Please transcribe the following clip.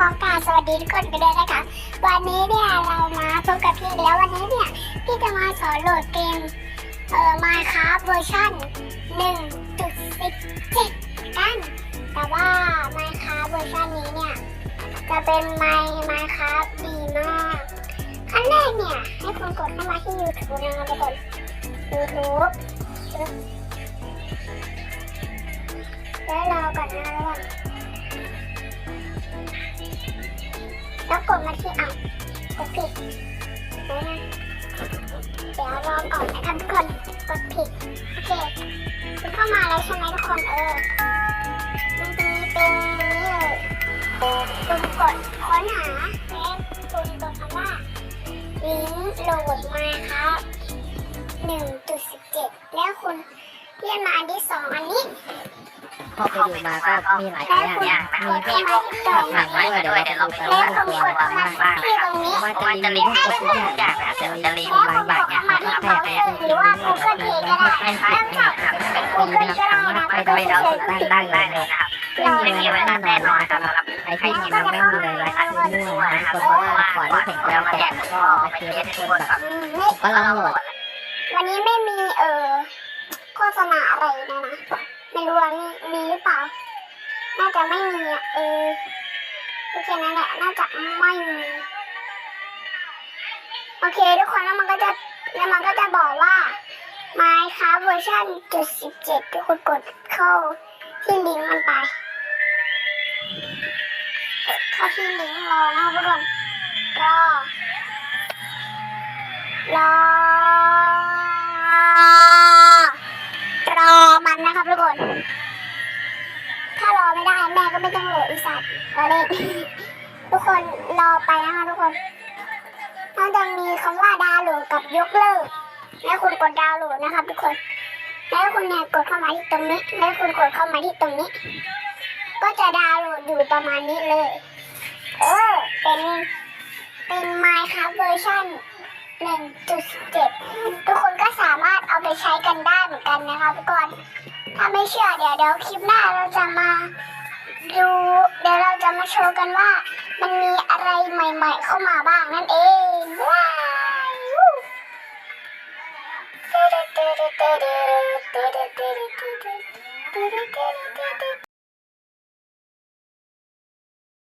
สวัสดีทุกคนกันด้วยนะคะ วันนี้เนี่ยเรามาพบกับพี่แล้ววันนี้เนี่ยพี่จะมาสอนโหลดเกมเอ่อ Minecraft เวอร์ชัน1.17 กัน แต่ว่า Minecraft เวอร์ชันนี้เนี่ยจะเป็นไม Minecraft ดีมากขั้นแรกเนี่ยให้คุณกดเข้ามาที่ YouTube นะครับทุกคน YouTube แล้วรอก่อนนะระหว่าง มาที่อะกดผิดนะเดี๋ยวรอก่อนนะครับทุกคนกดผิดโอเคคุณเข้ามาแล้วใช่ไหมทุกคนเออมันจะมีเป็นนี้เลยคุณกดค้นหาแล้วคุณกดคำว่าลิงก์โหลดมาครับ1.17 แล้วคุณเลื่อนมาอันที่สองอัน นี้พอไปดูมาก็มีหลายอย่างนะมีพวกแบบหนังด้วยเดี๋ยวเราไปดูกันแล้วว่าตรงตัวบ้ามาบ้างว่าจะลิงก์พวกทุกอย่างนะเดี๋ยวจะลิงก์บางคุณบางเนี่ยแค่แค่หรือว่า Google Play ก็ได้ไม่เริ่มจากเป็นคนที่สามาไปได้ดาวน์ได้ได้เลยนะครับไม่มีเวลาแน่นอนครับใครที่ยังไม่มีเลยนะครับมั่วนะคนว่าก่อนที่ถึงแล้วแจกก็โอเคทุกคนแบบก็ลองโหลดวันนี้ไม่มีเออโฆษณาอะไรนะนะ ไม่รู้ว่ามีมีหรือเปล่า น่าจะไม่มีอะเออโอเคนั่นแหละน่าจะไม่มี โอเคทุกคนแล้วมันก็จะแล้วมันก็จะบอกว่า Minecraft เวอร์ชันจุดสิบเจ็ดทุกคนกดเข้าที่ลิงก์มันไป เข้าที่ลิงก์รอนะทุกคนรอรอ ก็ไม่ต้องโหลดอีสัตว์เราเล่นทุกคนรอไปนะคะทุกคนน่าจะมีคำว่าดาวโหลดกับยกเลิกแล้วคุณกดดาวน์โหลดนะครับทุกคน แล้วคุณเนี่ยกดเข้ามาที่ตรงนี้ แล้วคุณกดเข้ามาที่ตรงนี้ ก็จะดาวน์โหลดอยู่ประมาณนี้เลย เออ เป็น เป็น Minecraft เวอร์ชัน1.7 ทุกคนก็สามารถเอาไปใช้กันได้เหมือนกันนะคะทุกคน ถ้าไม่เชื่อเดี๋ยวเดี๋ยวคลิปหน้าเราจะมา ดู เดี๋ยวเราจะมาโชว์กันว่า มันมีอะไรใหม่ ๆ เข้ามาบ้างนั่นเองว้า